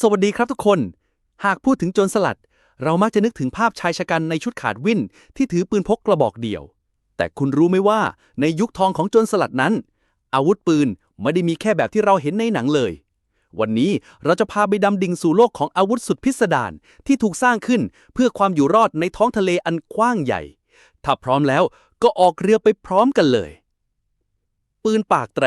สวัสดีครับทุกคน หากพูดถึงโจรสลัด เรามักจะนึกถึงภาพชายชะกันในชุดขาดวิ่น ที่ถือปืนพกกระบอกเดี่ยว แต่คุณรู้ไหมว่าในยุคทองของโจรสลัดนั้น อาวุธปืนไม่ได้มีแค่แบบที่เราเห็นในหนังเลย วันนี้เราจะพาไปดำดิ่งสู่โลกของอาวุธสุดพิสดารที่ถูกสร้างขึ้นเพื่อความอยู่รอดในท้องทะเลอันกว้างใหญ่ ถ้าพร้อมแล้วก็ออกเรือไปพร้อมกันเลย ปืนปากแตร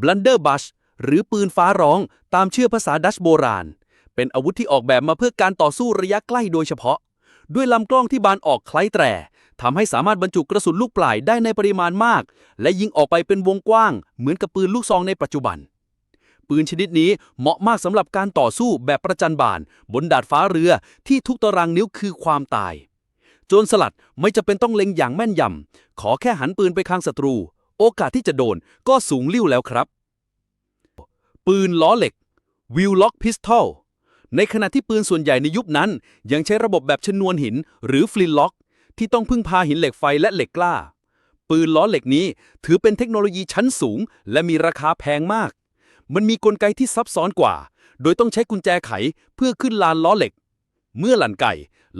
Blunderbuss หรือปืนฟ้าร้องตามเชื่อภาษาดัชโบราณ เป็นอาวุธที่ออกแบบมาเพื่อการต่อสู้ระยะใกล้โดยเฉพาะ ด้วยลำกล้องที่บานออกคล้ายแตรทำให้สามารถบรรจุกระสุนลูกปลายได้ในปริมาณมาก และยิงออกไปเป็นวงกว้าง เหมือนกับปืนลูกซองในปัจจุบัน ปืนชนิดนี้เหมาะมากสำหรับการต่อสู้แบบประจันบาน บนดาดฟ้าเรือที่ทุกตารางนิ้วคือความตาย โจรสลัดไม่จะเป็นต้องเล็งอย่างแม่นยำขอแค่หันปืนไปข้างศัตรู โอกาสที่จะโดนก็สูงลิ่วแล้วครับ ปืนล้อเหล็กวิลล็อกพิสตอลในขณะที่ปืนส่วนใหญ่ในยุคนั้น ยังใช้ระบบแบบชนวนหิน หรือฟลินล็อก ที่ต้องพึ่งพาหินเหล็กไฟและเหล็กกล้า ปืนล้อเหล็กนี้ถือเป็นเทคโนโลยีชั้นสูง และมีราคาแพงมาก มันมีกลไกที่ซับซ้อนกว่า โดยต้องใช้กุญแจไขเพื่อขึ้นลานล้อเหล็ก เมื่อหลั่นไก่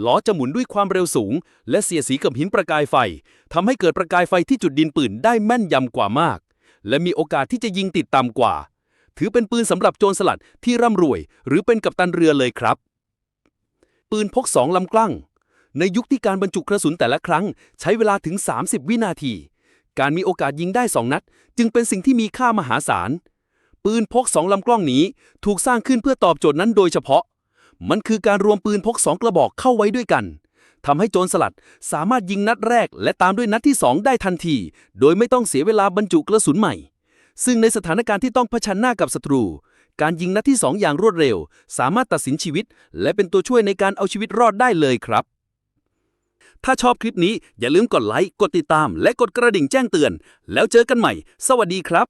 ล้อจะหมุนด้วยความเร็วสูง และเสียสีกับหินประกายไฟทำให้เกิดประกายไฟที่จุดดินปืนได้แม่นยำกว่ามาก และมีโอกาสที่จะยิงติดต่ำกว่า ถือเป็นปืนสำหรับโจรสลัดที่ร่ำรวย หรือเป็นกัปตันเรือเลยครับ ปืนพกสองลำกลั่ง ในยุคที่การบรรจุกระสุนแต่ละครั้ง ใช้เวลาถึง 30 วินาที การมีโอกาสยิงได้2นัด จึงเป็นสิ่งที่มีค่ามหาศาล ปืนพกสองลำกล้องนี้ถูกสร้างขึ้นเพื่อตอบโจทย์นั้นโดยเฉพาะ มันคือการรวมปืนพกสองกระบอกเข้าไว้ด้วยกันทำให้โจรสลัดสามารถยิงนัดแรก และตามด้วยนัดที่ 2 ได้ทันที โดยไม่ต้องเสียเวลาบรรจุกระสุนใหม่ ซึ่งในสถานการณ์ที่ต้องเผชิญหน้ากับศัตรู การยิงนัดที่ 2 อย่างรวดเร็ว สามารถตัดสินชีวิต และเป็นตัวช่วยในการเอาชีวิตรอดได้เลยครับ ถ้าชอบคลิปนี้อย่าลืมกดไลค์ กดติดตาม และกดกระดิ่งแจ้งเตือน แล้วเจอกันใหม่ สวัสดีครับ